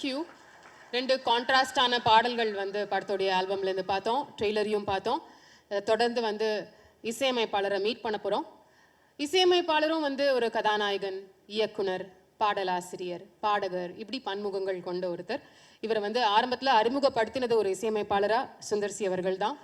Thank you ரெண்டு கான்ட்ராஸ்டான பாடல்கள் வந்து படத்துடைய ஆல்பம்லேருந்து பார்த்தோம். ட்ரெய்லரையும் பார்த்தோம். தொடர்ந்து வந்து இசையமைப்பாளரை மீட் பண்ண போகிறோம் இசையமைப்பாளரும் வந்து ஒரு கதாநாயகன் இயக்குனர் பாடலாசிரியர் பாடகர் இப்படி பன்முகங்கள் கொண்ட ஒருத்தர். இவரை வந்து ஆரம்பத்தில் அறிமுகப்படுத்தினது ஒரு இசையமைப்பாளராக சுந்தர்சி அவர்கள் தான்.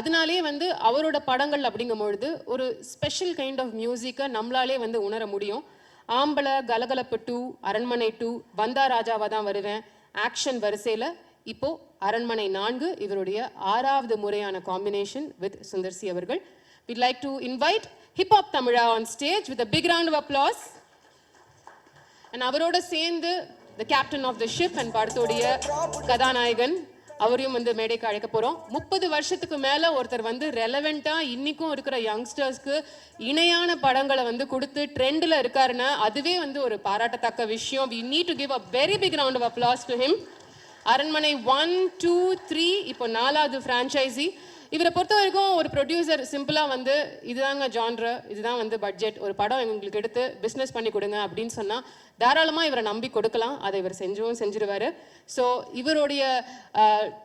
அதனாலே வந்து அவரோட படங்கள் அப்படிங்கும் பொழுது ஒரு ஸ்பெஷல் கைண்ட் ஆஃப் மியூசிக்கை நம்மளாலே வந்து உணர முடியும். ஆம்பளை கலகலப்பு டூ அரண்மனை டூ வந்தா ராஜாவாக தான் வருவேன். ஆக்ஷன் வரிசையில் இப்போது அரண்மனை நான்கு இவருடைய ஆறாவது முறையான காம்பினேஷன் வித் சுந்தர்சி அவர்கள். We'd like to invite hip hop Tamizha on stage with big round of applause and அவரோட சேர்ந்து the captain of the ship and படத்துடைய கதாநாயகன் அவரையும் வந்து மேடைக்கு அழைக்க போகிறோம் முப்பது வருஷத்துக்கு மேலே ஒருத்தர் வந்து ரெலவெண்ட்டாக இன்றைக்கும் இருக்கிற யங்ஸ்டர்ஸ்க்கு இணையான படங்களை வந்து கொடுத்து ட்ரெண்டில் இருக்காருன்னா அதுவே வந்து ஒரு பாராட்டத்தக்க விஷயம். We need to give a very big round of applause to him Aranmanai one two three இப்போ நாலாவது ஃப்ரான்ச்சைசி இவரை பொறுத்த வரைக்கும் ஒரு ப்ரொடியூசர் சிம்பிளாக வந்து இதுதாங்க ஜான்ரு இதுதான் வந்து பட்ஜெட் ஒரு படம் எங்களுக்கு எடுத்து பிஸ்னஸ் பண்ணி கொடுங்க அப்படின்னு சொன்னால் தாராளமாக இவரை நம்பி கொடுக்கலாம். அதை இவர் செஞ்சும் செஞ்சிருவார். ஸோ இவருடைய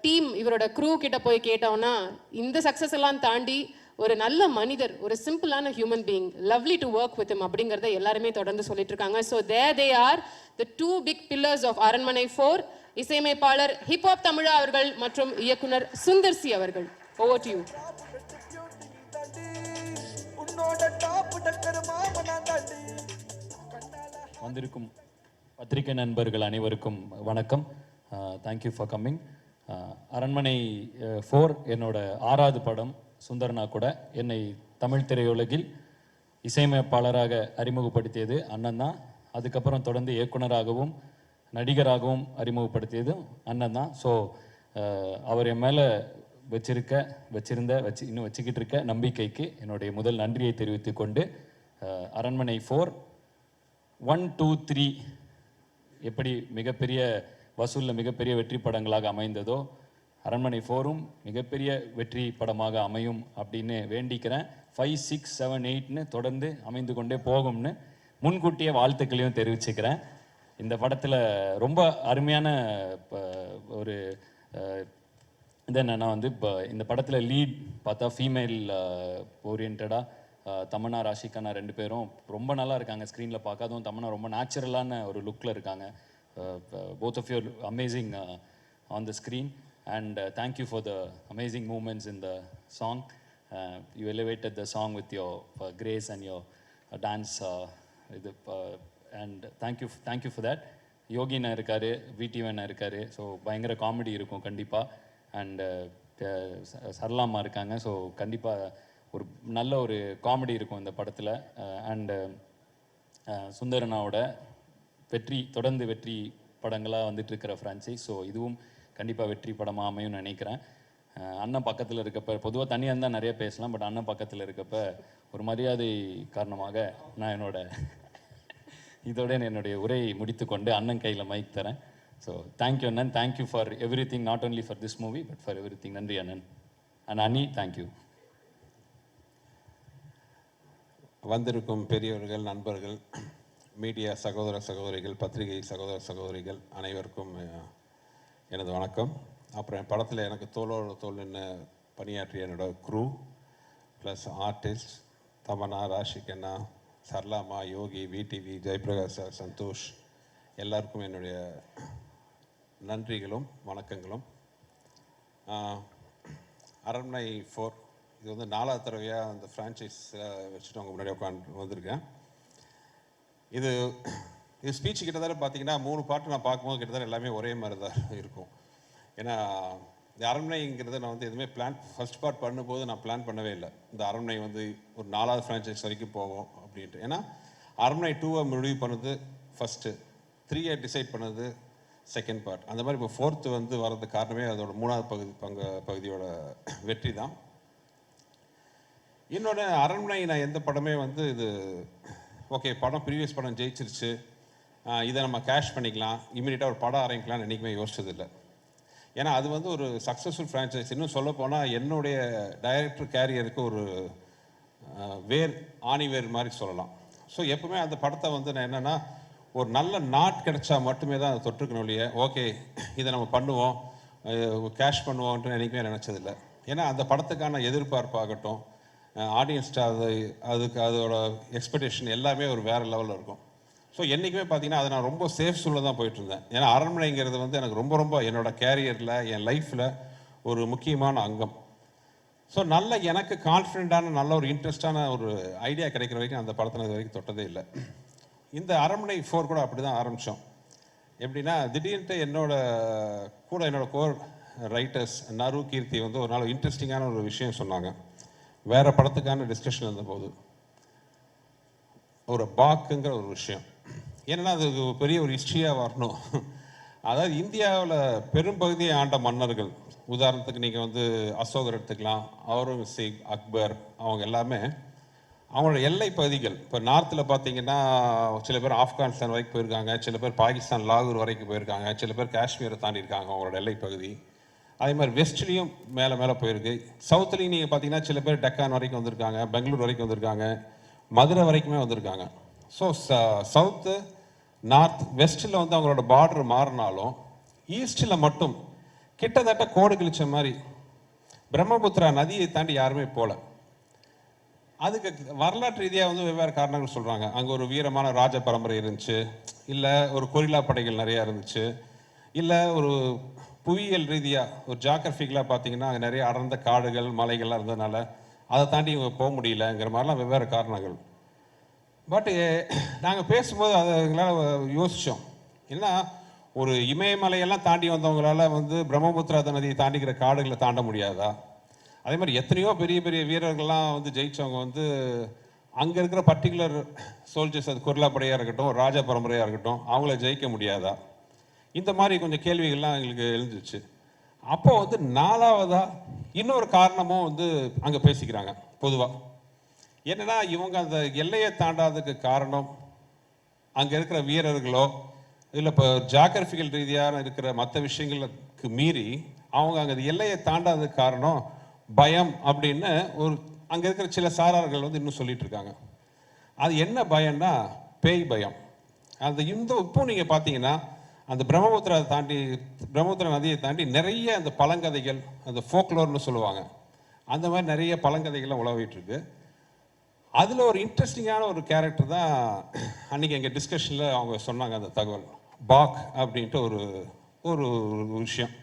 டீம் இவரோட க்ரூ கிட்ட போய் கேட்டோம்னா இந்த சக்ஸஸ் எல்லாம் தாண்டி ஒரு நல்ல மனிதர் ஒரு சிம்பிளான human being lovely to work with him அப்படிங்கிறத எல்லாருமே தொடர்ந்து சொல்லிட்டு இருக்காங்க. So they they are the two big pillars of Aranmanai four இசையமைப்பாளர் ஹிப்ஹாப் தமிழா அவர்கள் மற்றும் இயக்குனர் சுந்தர்சி அவர்கள். ஓவர் டு யூ வந்திருக்கும் பத்திரிகை நண்பர்கள் அனைவருக்கும் வணக்கம். Thank you for coming Aranmanai four என்னோட ஆறாவது படம் சுந்தரனா கூட என்னை தமிழ் திரையுலகில் இசையமைப்பாளராக அறிமுகப்படுத்தியது அண்ணன் தான். அதுக்கப்புறம் தொடர்ந்து இயக்குனராகவும் நடிகராகவும் அறிமுகப்படுத்தியதும் அண்ணன் தான். ஸோ அவர் என் மேலே வச்சிருக்க வச்சிருந்த வச்சு இன்னும் வச்சுக்கிட்டு இருக்க நம்பிக்கைக்கு என்னுடைய முதல் நன்றியை தெரிவித்து கொண்டு அரண்மனை ஃபோர் ஒன் டூ த்ரீ எப்படி மிகப்பெரிய வசூலில் மிகப்பெரிய வெற்றி படங்களாக அமைந்ததோ அரண்மனை ஃபோரும் மிகப்பெரிய வெற்றி படமாக அமையும் அப்படின்னு வேண்டிக்கிறேன். ஃபைவ் சிக்ஸ் செவன் எயிட்னு தொடர்ந்து அமைந்து கொண்டே போகும்னு முன்கூட்டியே வாழ்த்துக்களையும் தெரிவிச்சுக்கிறேன். இந்த படத்தில் ரொம்ப அருமையான ப- ஒரு அஹ், இது வந்து இப்போ இந்த படத்தில் லீட் பார்த்தா ஃபீமேல் ஓரியன்டாக uh, uh, தமன்னா ராஷிகண்ணா ரெண்டு பேரும் ரொம்ப நல்லா இருக்காங்க ஸ்க்ரீனில் பார்க்க அதுவும் தமன்னா ரொம்ப நேச்சுரலான ஒரு லுக்கில் இருக்காங்க. Both of your amazing on the screen and thank you for the amazing moments in the song you elevated the song with your grace and your dance இது and thank you thank you for that யோகினா இருக்காரு விடிவனா இருக்காரு. So பயங்கர comedy இருக்கும் கண்டிப்பாக and uh, சரளாமா இருக்காங்க. So கண்டிப்பாக ஒரு நல்ல ஒரு காமெடி இருக்கும் இந்த படத்தில். அண்டு uh, uh, சுந்தரனாவோட வெற்றி தொடர்ந்து வெற்றி படங்களாக வந்துட்டு இருக்கிற ஃப்ரான்ச்சைஸ் ஸோ இதுவும் கண்டிப்பாக வெற்றி படமாக அமையும்னு நினைக்கிறேன். அண்ணன் பக்கத்தில் இருக்கப்ப பொதுவாக தனியாக இருந்தால் நிறைய பேசலாம். பட் அண்ணன் பக்கத்தில் இருக்கப்ப ஒரு மரியாதை காரணமாக நான் என்னோட இதோட என்னுடைய உரையை முடித்துக்கொண்டு அண்ணன் கையில் மைக் தரேன். ஸோ தேங்க்யூ அண்ணன் thank you for everything not only for this movie but for everything நன்றி அண்ணன் அண்ட் அனி தேங்க்யூ வந்திருக்கும் பெரியவர்கள் நண்பர்கள் மீடியா சகோதர சகோதரிகள் பத்திரிகை சகோதர சகோதரிகள் அனைவருக்கும் எனது வணக்கம். அப்புறம் என் படத்தில் எனக்கு தோளோட தோல் நின்று பணியாற்றிய என்னோடய crew plus artist Tamannaah Raashi Khanna சர்லாமா Yogi VTV Jayaprakash sir Santhosh எல்லாருக்கும் என்னுடைய நன்றிகளும் வணக்கங்களும். அரண்மனை ஃபோர் இது வந்து நாலாவது தடவையாக அந்த ஃப்ரான்ச்சைஸில் வச்சுட்டு அவங்க முன்னாடி உட்காந்து வந்திருக்கேன். இது இது ஸ்பீச் கிட்டத்தட்ட பார்த்தீங்கன்னா மூணு பாட்டு நான் பார்க்கும்போது கிட்டத்தட்ட எல்லாமே ஒரே மாதிரி தான் இருக்கும். ஏன்னா இந்த அரண்மனைங்கிறத நான் வந்து எதுவுமே பிளான் ஃபர்ஸ்ட் பார்ட் பண்ணும்போது நான் பிளான் பண்ணவே இல்லை. இந்த அரண்மனை வந்து ஒரு நாலாவது ஃப்ரான்ச்சைஸ் வரைக்கும் போவோம் அப்படின்ட்டு. ஏன்னா அரண்மனை டூவை முடிவு பண்ணது ஃபஸ்ட்டு த்ரீயை டிசைட் பண்ணது செகண்ட் பார்ட் அந்த மாதிரி இப்போ ஃபோர்த்து வந்து வர்றதுக்கு காரணமே அதோட மூணாவது பகுதி பங்கு பகுதியோட வெற்றி தான் இன்னொன்று அரண்மனை நான் எந்த படமே வந்து இது ஓகே படம் ப்ரீவியஸ் படம் ஜெயிச்சிருச்சு. இதை நம்ம கேஷ் பண்ணிக்கலாம். இமீடியட்டாக ஒரு படம் ஆரம்பிக்கலாம்னு என்றைக்குமே யோசிச்சதில்லை. ஏன்னா அது வந்து ஒரு சக்ஸஸ்ஃபுல் ஃப்ரான்ச்சைஸ் இன்னும் சொல்ல போனால் என்னுடைய டைரக்டர் கேரியருக்கு ஒரு வேர் ஆணி வேர் மாதிரி சொல்லலாம். ஸோ எப்பவுமே அந்த படத்தை வந்து நான் என்னென்னா ஒரு நல்ல நாட் கிடைச்சா மட்டுமே தான் அதை தொற்றுக்கணும் இல்லையே? ஓகே இதை நம்ம பண்ணுவோம். கேஷ் பண்ணுவோன்ட்டு என்றைக்குமே நினச்சதில்லை. ஏன்னா அந்த படத்துக்கான எதிர்பார்ப்பாகட்டும் ஆடியன்ஸ்ட்டு அது அதுக்கு அதோட எக்ஸ்பெக்டேஷன் எல்லாமே ஒரு வேறு லெவலில் இருக்கும். ஸோ என்றைக்குமே பார்த்தீங்கன்னா அதை நான் ரொம்ப சேஃப் சூழல தான் போயிட்டுருந்தேன். ஏன்னா அரண்மனைங்கிறது வந்து எனக்கு ரொம்ப ரொம்ப என்னோட கேரியரில் என் லைஃப்பில் ஒரு முக்கியமான அங்கம். ஸோ நல்ல எனக்கு கான்ஃபிடென்ட்டான நல்ல ஒரு இன்ட்ரெஸ்டான ஒரு ஐடியா கிடைக்கிற வரைக்கும் அந்த படத்தை இது வரைக்கும் தொட்டதே இல்லை. இந்த அரண்மனை ஃபோர் கூட அப்படி தான் ஆரம்பித்தோம் எப்படின்னா திடீர்னு என்னோட கூட என்னோட கோர் ரைட்டர்ஸ் நரு கீர்த்தி வந்து ஒரு நாள் இன்ட்ரெஸ்டிங்கான ஒரு விஷயம் சொன்னாங்க. வேறு படத்துக்கான டிஸ்கஷன் இருந்தபோது. ஒரு பாக்குங்கிற ஒரு விஷயம். ஏன்னா அது ஒரு பெரிய ஒரு ஹிஸ்ட்ரியாக வரணும். அதாவது இந்தியாவில் பெரும்பகுதியை ஆண்ட மன்னர்கள் உதாரணத்துக்கு நீங்கள் வந்து அசோகர் எடுத்துக்கலாம் அவுரங்கசீப் அக்பர் அவங்க எல்லாமே அவங்களோட எல்லை பகுதிகள். இப்போ நார்த்தில் பார்த்தீங்கன்னா சில பேர் ஆப்கானிஸ்தான் வரைக்கும் போயிருக்காங்க. சில பேர் பாகிஸ்தான் லாகூர் வரைக்கும் போயிருக்காங்க. சில பேர் காஷ்மீரை தாண்டி இருக்காங்க அவங்களோட எல்லை பகுதி. அதே மாதிரி வெஸ்ட்லேயும் மேலே மேலே போயிருக்கு. சவுத்துலேயும் நீங்கள் பார்த்தீங்கன்னா சில பேர் டெக்கான் வரைக்கும் வந்திருக்காங்க பெங்களூர் வரைக்கும் வந்திருக்காங்க மதுரை வரைக்குமே வந்திருக்காங்க. ஸோ சவுத்து நார்த் வெஸ்ட்டில் வந்து அவங்களோட பார்டர் மாறினாலும் ஈஸ்டில் மட்டும் கிட்டத்தட்ட கோடு கிழிச்ச மாதிரி பிரம்மபுத்திரா நதியை தாண்டி யாருமே போகல அதுக்கு வரலாற்று ரீதியாக வந்து வெவ்வேறு காரணங்கள் சொல்கிறாங்க அங்கே ஒரு வீரமான ராஜ பரம்பரை இருந்துச்சு. இல்லை ஒரு கொரில்லா படைகள் நிறையா இருந்துச்சு. இல்லை ஒரு புவியியல் ரீதியாக ஒரு ஜாகிரபிக்கலாக பார்த்தீங்கன்னா அங்கே நிறைய அடர்ந்த காடுகள் மலைகள்லாம் இருந்ததுனால அதை தாண்டி இவங்க போக முடியலங்கிற மாதிரிலாம் வெவ்வேறு காரணங்கள். பட்டு நாங்கள் பேசும்போது அதை எங்களால் யோசித்தோம் ஏன்னா ஒரு இமயமலையெல்லாம் தாண்டி வந்தவங்களால வந்து பிரம்மபுத்திரா நதியை தாண்டிக்கிற காடுகளை தாண்ட முடியாதா? அதே மாதிரி எத்தனையோ பெரிய பெரிய வீரர்கள்லாம் வந்து ஜெயித்தவங்க வந்து அங்கே இருக்கிற பர்டிகுலர் சோல்ஜர்ஸ் அது குரலா படையாக இருக்கட்டும் ராஜா பரம்பரையாக இருக்கட்டும் அவங்கள ஜெயிக்க முடியாதா? இந்த மாதிரி கொஞ்சம் கேள்விகள்லாம் எங்களுக்கு எழுந்துச்சு. அப்போ வந்து நாலாவதாக இன்னொரு காரணமும் வந்து அங்கே பேசிக்கிறாங்க பொதுவாக என்னன்னா இவங்க அந்த எல்லையை தாண்டாததுக்கு காரணம் அங்கே இருக்கிற வீரர்களோ இல்லை இப்போ ஜாகிரபிக்கல் ரீதியான இருக்கிற மற்ற விஷயங்களுக்கு மீறி அவங்க அங்கே அந்த எல்லையை தாண்டாததுக்கு காரணம் பயம் அப்படின்னு ஒரு அங்கே இருக்கிற சில சாரார்கள் வந்து இன்னும் சொல்லிட்டு இருக்காங்க. அது என்ன பயம்னா பேய் பயம். அந்த இந்த இப்போ நீங்கள் பார்த்தீங்கன்னா அந்த பிரம்மபுத்திரா தாண்டி பிரம்மபுத்திரா நதியை தாண்டி நிறைய அந்த பழங்கதைகள் அந்த ஃபோக்லோர்னு சொல்லுவாங்க. அந்த மாதிரி நிறைய பழங்கதைகள்லாம் உழவிட்டுருக்கு அதில் ஒரு இன்ட்ரெஸ்டிங்கான ஒரு கேரக்டர் தான் அன்றைக்கி எங்கள் டிஸ்கஷனில் அவங்க சொன்னாங்க அந்த தகவல். பாக் அப்படின்ட்டு ஒரு ஒரு விஷயம்.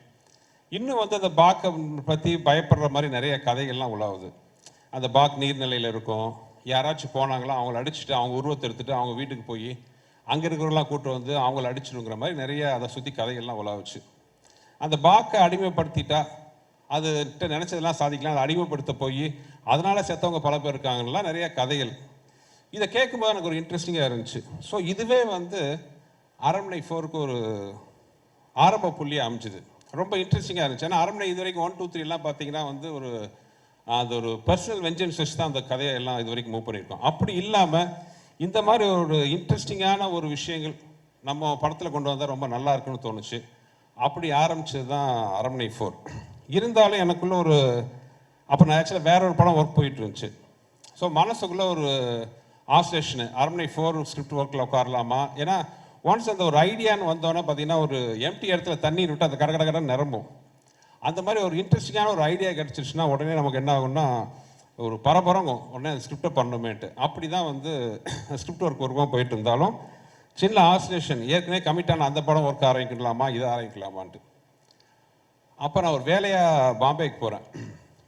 இன்னும் வந்து அந்த பாக்கை பற்றி பயப்படுற மாதிரி நிறைய கதைகள்லாம் உலாவுது. அந்த பாக் நீர்நிலையில் இருக்கும். யாராச்சும் போனாங்களோ அவங்கள அடிச்சுட்டு அவங்க உருவத்தை எடுத்துட்டு அவங்க வீட்டுக்கு போய் அங்கே இருக்கிறவங்களாம் கூட்டு வந்து அவங்கள அடிச்சிடுங்கிற மாதிரி நிறைய அதை சுற்றி கதைகள்லாம் உலாவுச்சு. அந்த பாக்கை அடிமைப்படுத்திட்டா அது நினச்சதெல்லாம் சாதிக்கலாம் அதை அடிமைப்படுத்த போய் அதனால் செத்தவங்க பல பேர் இருக்காங்கலாம் நிறைய கதைகள். இதை கேட்கும்போது எனக்கு ஒரு இன்ட்ரெஸ்டிங்காக இருந்துச்சு. ஸோ இதுவே வந்து அரண்மனை ஃபோருக்கு ஒரு ஆரம்ப புள்ளியை அமைஞ்சுது. ரொம்ப இன்ட்ரெஸ்டிங்காக இருந்துச்சு. ஏன்னா அரண்மனை இது வரைக்கும் ஒன் டூ த்ரீலாம் பார்த்தீங்கன்னா வந்து ஒரு அது ஒரு பர்சனல் வெஞ்சன்ஸ் வச்சு தான் அந்த கதையை எல்லாம் இது வரைக்கும் மூவ் பண்ணியிருக்கோம். அப்படி இல்லாமல் இந்த மாதிரி ஒரு இன்ட்ரெஸ்டிங்கான ஒரு விஷயங்கள் நம்ம படத்தில் கொண்டு வந்தால் ரொம்ப நல்லா இருக்குன்னு தோணுச்சு. அப்படி ஆரம்பிச்சது தான் அரண்மனை ஃபோர் இருந்தாலும் எனக்குள்ள ஒரு அப்போ நான் ஆக்சுவலாக வேற ஒரு படம் ஒர்க் போயிட்டு இருந்துச்சு. ஸோ மனசுக்குள்ளே ஒரு ஆசோலேஷனு அரண்மனை ஃபோர் ஸ்கிரிப்ட் ஒர்க்கில் உட்காரலாமா? ஏன்னா ஒன்ஸ் அந்த ஒரு ஐடியான்னு வந்தோன்னே பார்த்தீங்கன்னா ஒரு எம்டி இடத்துல தண்ணீர் விட்டு அந்த கட கட நிரம்பும். அந்த மாதிரி ஒரு இன்ட்ரெஸ்டிங்கான ஒரு ஐடியா கிடச்சிருச்சுன்னா உடனே நமக்கு என்ன ஆகும்னா ஒரு பரபரங்கும். உடனே அந்த ஸ்கிரிப்டை பண்ணணுமேன்ட்டு. அப்படி தான் வந்து ஸ்கிரிப்ட் ஒர்க் ஒர்க்காக போயிட்டு இருந்தாலும் சின்ன ஆசிலேஷன் ஏற்கனவே கமிட்டான அந்த படம் ஒர்க் ஆரம்பிக்கலாமா இதை ஆரம்பிக்கலாமான்ட்டு. அப்போ நான் ஒரு வேலையாக பாம்பேக்கு போகிறேன்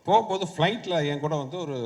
போகும்போது ஃப்ளைட்டில் என் கூட வந்து ஒரு